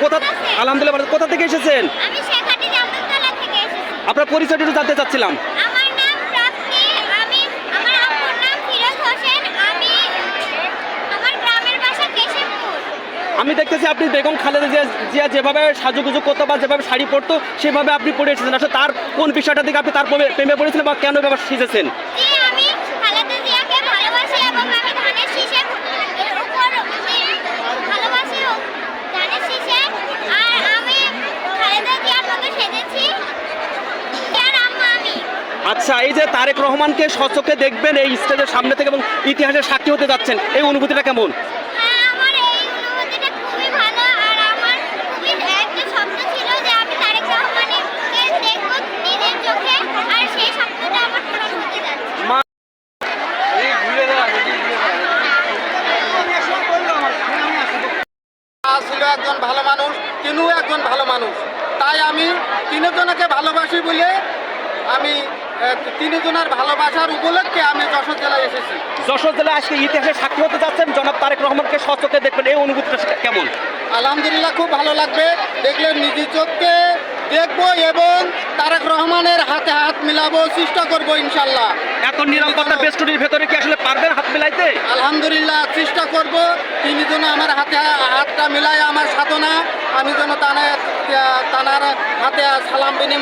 কোথা আলহামদুলিল্লাহ ভালো। কোথা থেকে এসেছেন? আপনার পরিচয়টা একটু জানতে চাচ্ছিলাম। আমি দেখতেছি আপনি বেগম খালেদা জিয়া জিয়া যেভাবে সাজুগুজু করতো বা যেভাবে শাড়ি পরতো সেভাবে আপনি পরে এসেছেন। আসলে তার কোন বিষয়টা থেকে আপনি তার প্রেমে- প্রেমে পড়েছিলেন বা কেন ব্যাপার শিখেছেন? আচ্ছা এই যে তারেক রহমানকে সচকে দেখবেন এই স্টেজের সামনে থেকে এবং ইতিহাসের সাক্ষী হতে যাচ্ছেন এই অনুভূতিটা কেমন? হ্যাঁ, আমার এই অনুভূতিটা খুবই ভালো আর আমার খুবই একটা স্বপ্ন ছিল যে আমি তারেক রহমানকে দেখব নিজের চোখে আর সেই স্বপ্নটা আমার পূরণ হতে যাচ্ছে। মা ছিল একজন ভালো মানুষ তিনিও একজন ভালো মানুষ। তাই আমি তিনজনকে ভালোবাসি বলে আমি তিনজনের ভালোবাসার উপলক্ষে আমি যশোর জেলায় এসেছি। যশোর জেলায় আজকে ইতিহাসের সাক্ষী হতে যাচ্ছেন জনাব তারেক রহমানকে সচকে দেখবেন। এই অনুভূতিটা কেমন? আলহামদুলিল্লাহ খুব ভালো লাগবে। দেখলে চোখকে দেখব এবং তারেক রহমানের হাতে হাত মিলাবো চেষ্টা করব ইনশাল্লাহ এত নিরাপত্তা বেষ্টনীর ভেতরে কি আসলে পারবেন হাত মিলাইতে? আলহামদুলিল্লাহ চেষ্টা করব। তিনি যেন আমার হাতে হাতটা মিলায় আমার সাধনা। আমি যেন তানের তানার হাতে সালাম বিনিময়